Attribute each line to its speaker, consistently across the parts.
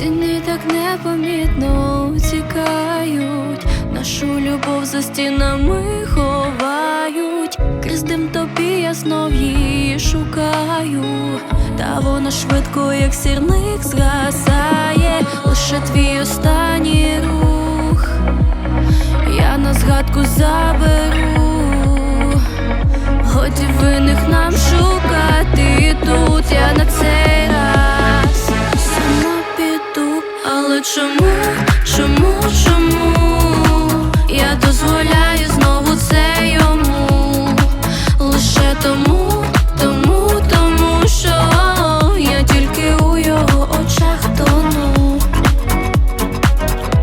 Speaker 1: так непомітно тікають, нашу любов за стінами ховають, крізь дим тобі я знов її шукаю, та вона швидко, як сірник, згасає, лише твій останній рух, я на згадку заберу. Годі винних нам шукати тут. Я на цей тому, тому, тому що я тільки у його очах тону.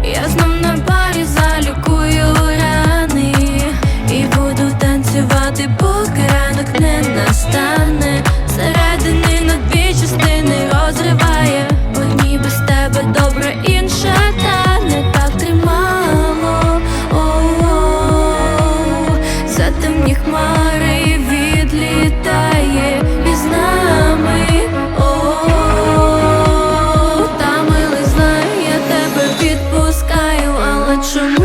Speaker 1: Я знов на барі залікую рани І буду танцювати, поки ранок не настане Середини на дві частини розриває Одні без тебе добре, інша та не так тримало О-о-о, за темні хмари what you